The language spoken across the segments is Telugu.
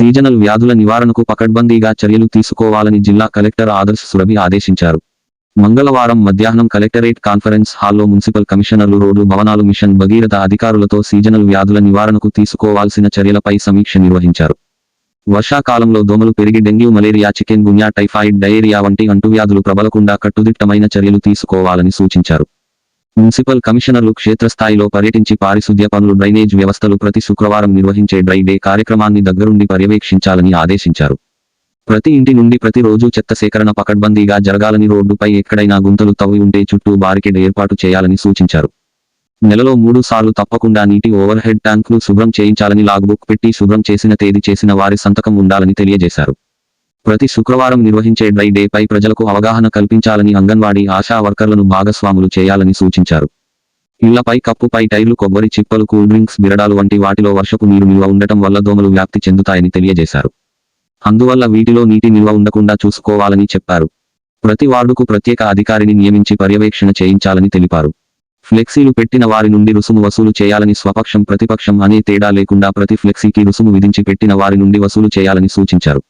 సీజనల్ వ్యాధుల నివారణకు పకడ్బందీగా చర్యలు తీసుకోవాలని జిల్లా కలెక్టర్ ఆదర్శ్ సురభి ఆదేశించారు. మంగళవారం మధ్యాహ్నం కలెక్టరేట్ కాన్ఫరెన్స్ హాల్లో మున్సిపల్ కమిషనర్లు రోడ్లు భవనాలు మిషన్ భగీరథ అధికారులతో సీజనల్ వ్యాధుల నివారణకు తీసుకోవాల్సిన చర్యలపై సమీక్ష నిర్వహించారు. వర్షాకాలంలో దోమలు పెరిగి dengue malaria chikungunya typhoid diarrhoea వంటి అంటువ్యాధులు ప్రబలకుండా కట్టుదిట్టమైన చర్యలు తీసుకోవాలని సూచించారు. మున్సిపల్ కమిషనర్లు క్షేత్రస్థాయిలో పర్యటించి పారిశుద్ధ్య పనులు డ్రైనేజ్ వ్యవస్థలు ప్రతి శుక్రవారం నిర్వహించే డ్రై డే కార్యక్రమాన్ని దగ్గరుండి పర్యవేక్షించాలని ఆదేశించారు. ప్రతి ఇంటి నుండి ప్రతిరోజు చెత్త సేకరణ పకడ్బందీగా జరగాలని రోడ్డుపై ఎక్కడైనా గుంతలు తవ్వి ఉంటే చుట్టూ బారికేడ్ ఏర్పాటు చేయాలని సూచించారు. నెలలో మూడు సార్లు తప్పకుండా నీటి ఓవర్ హెడ్ ట్యాంకులు శుభ్రం చేయించాలని లాగ్బుక్ పెట్టి శుభ్రం చేసిన తేదీ చేసిన వారి సంతకం ఉండాలని తెలియజేశారు. ప్రతి శుక్రవారం నిర్వహించే డ్రై డే పై ప్రజలకు అవగాహన కల్పించాలని అంగన్వాడీ ఆశా వర్కర్లను భాగస్వాములు చేయాలని సూచించారు. ఇళ్ళపై కప్పుపై టైర్లు కొబ్బరి చిప్పలు కూల్ డ్రింక్స్ బిరడాలు వంటి వాటిలో వర్షపు నీరు నిల్వ ఉండటం వల్ల దోమలు వ్యాప్తి చెందుతాయని తెలియజేశారు. అందువల్ల వీటిలో నీటి నిల్వ ఉండకుండా చూసుకోవాలని చెప్పారు. ప్రతి వార్డుకు ప్రత్యేక అధికారిని నియమించి పర్యవేక్షణ చేయించాలని తెలిపారు. ఫ్లెక్సీలు పెట్టిన వారి నుండి రుసుము వసూలు చేయాలని స్వపక్షం ప్రతిపక్షం అనే తేడా లేకుండా ప్రతి ఫ్లెక్సీకి రుసుము విధించి పెట్టిన వారి నుండి వసూలు చేయాలని సూచించారు.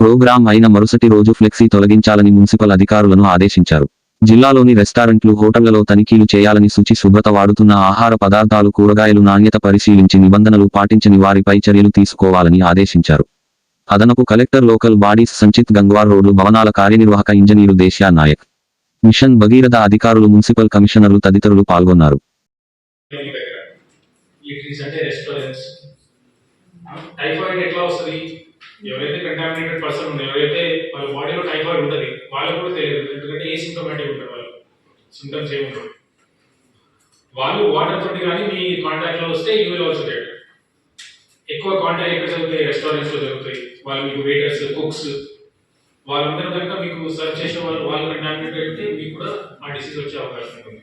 ప్రోగ్రాం అయిన మరుసటి రోజు ఫ్లెక్సీ తొలగించాలని మున్సిపల్ అధికారులను ఆదేశించారు. జిల్లాలోని రెస్టారెంట్లు హోటళ్ళలో తనిఖీలు చేయాలని శుచి శుభ్రత వాడుతున్న ఆహార పదార్థాలు కూరగాయలు నాణ్యత పరిశీలించి నిబంధనలు పాటించని వారిపై చర్యలు తీసుకోవాలని ఆదేశించారు. అదనపు collector local bodies Sanchit Gangwar రోడ్లు భవనాల కార్యనిర్వాహక ఇంజనీరు దేశ్యా నాయక్. మిషన్ భగీరథ అధికారులు మున్సిపల్ కమిషనర్లు తదితరులు పాల్గొన్నారు. టైఫాయిడ్ ఎట్లా వస్తుంది? ఎవరైతే కంటామినేటెడ్ పర్సన్ ఉన్నారో ఎవరైతే వాళ్ళ బాడీలో టైఫాయిడ్ ఉంటుంది వాళ్ళకు కూడా తెలియదు. ఎందుకంటే ఏ సింటమాటిక్ ఉంటారు వాళ్ళు? సింటమ్స్ ఏముంటారు వాళ్ళు వాటర్ తోటి కానీ మీ కాంటాక్ట్లో వస్తే యూ విల్ ఆల్సో గెట్ ఎక్కువ కాంటాక్ట్ ఎక్కడ జరుగుతాయి? రెస్టారెంట్స్లో జరుగుతాయి. వాళ్ళు మీకు వెయిటర్స్ కుక్స్ వాళ్ళందరూ కనుక మీకు సర్వ్ చేసే వాళ్ళు వాళ్ళు కంటామినేట్ అయితే మీకు కూడా ఆ డిసీజ్ వచ్చే అవకాశం ఉంటుంది.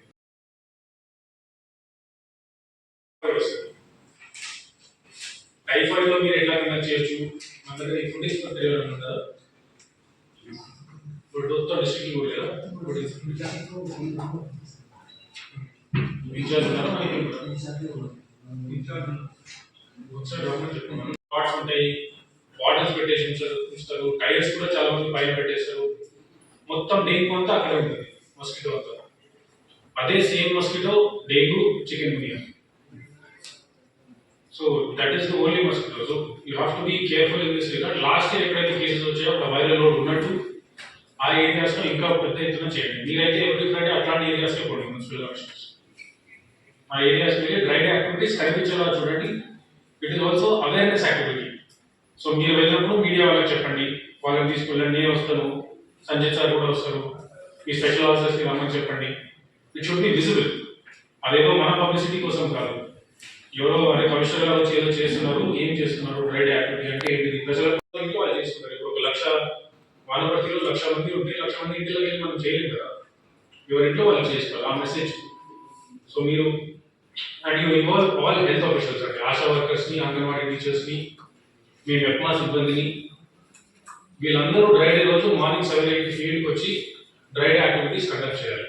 టైఫాయిడ్లో మీరు ఎట్లా కన్నా చేయొచ్చు? మన దగ్గర ఈ ఫుడ్ ఇప్పుడు మొత్తం డిస్ట్రిక్ట్ కూడా ఇన్ఛార్జ్ ఉన్నారా? ఇన్ఛార్జ్ పార్ట్స్ ఉంటాయి. బాటిల్స్ పెట్టేసి ఉంచుతారు టైర్స్ కూడా చాలా మంది పైన పెట్టేస్తారు. మొత్తం డెంగ్యూ అంతా అక్కడే ఉంటుంది మస్కిటో అంతా. అదే same mosquito dengue chicken biryani. So that is the only mosquito so you have to be careful in this regard last year ఎక్కడైతే కేసెస్ వచ్చాయో అక్కడ వైరల్ లోడ్ ఉన్నట్టు ఆ ఏరియాస్లో ఇంకా పెద్ద ఎత్తున చేయండి. మీరైతే ఎవ్రీ అట్లాంటి ఏరియాస్లో పోండి మున్సిపల్ కమిషనర్స్ ఆ ఏరియాస్ మీద డ్రైడ్ యాక్టివిటీస్ కనిపించేలా చూడండి. It is also awareness activity so మీరు వెళ్ళినప్పుడు మీడియా వాళ్ళకి చెప్పండి. వాళ్ళని తీసుకెళ్ళండి నేను వస్తాను. సంజయ్ సార్ కూడా వస్తారు. మీ స్పెషల్ ఆఫీసర్స్కి రమ్మని చెప్పండి. ఇట్ షుడ్ బి విజిబుల్ అదేదో మన పబ్లిసిటీ కోసం కాదు. ఎవరో అనే కమిషనర్ వచ్చి ఏదో చేస్తున్నారు ఏం చేస్తున్నారు రైడ్ యాక్టివిటీ అంటే ఏంటిది? ప్రజలకు వాళ్ళు చేసుకుంటారు ఇప్పుడు ఒక లక్ష వానపర్తిలో లక్ష మంది ఉంటే లక్ష మంది ఇంటిలో వెళ్ళి మనం చేయలేం కదా. ఎవరింట్లో వాళ్ళు చేస్తారు ఆ మెసేజ్ సో మీరు and you involve all health officials అంటే ఆశా వర్కర్స్ని అంగన్వాడీ టీచర్స్ని మీ మెప్మా సిబ్బందిని. వీళ్ళందరూ డ్రైడే రోజు మార్నింగ్ సెవెన్ ఎయిట్ ఫీల్డ్కి వచ్చి డ్రైడ్ యాక్టివిటీస్ కండక్ట్ చేయాలి.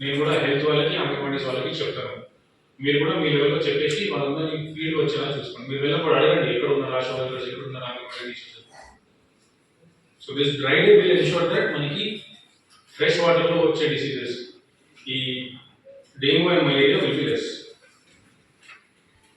నేను కూడా హెల్త్ వాళ్ళకి అంగన్వాడీస్ వాళ్ళకి చెప్తాను. మీరు కూడా మీ లెవెల్లో చెప్పేసి వాళ్ళందరినీ ఫీల్డ్ వచ్చేలా చూసుకోండి. మీరు వెళ్ళినప్పుడు అడగండి ఎక్కడ ఉన్నారు ఆశా ఎక్కడ ఉన్నారు so this dry day will ensure that మనకి ఫ్రెష్ వాటర్లో వచ్చే డిసీజెస్ ఈ dengue and malaria will be less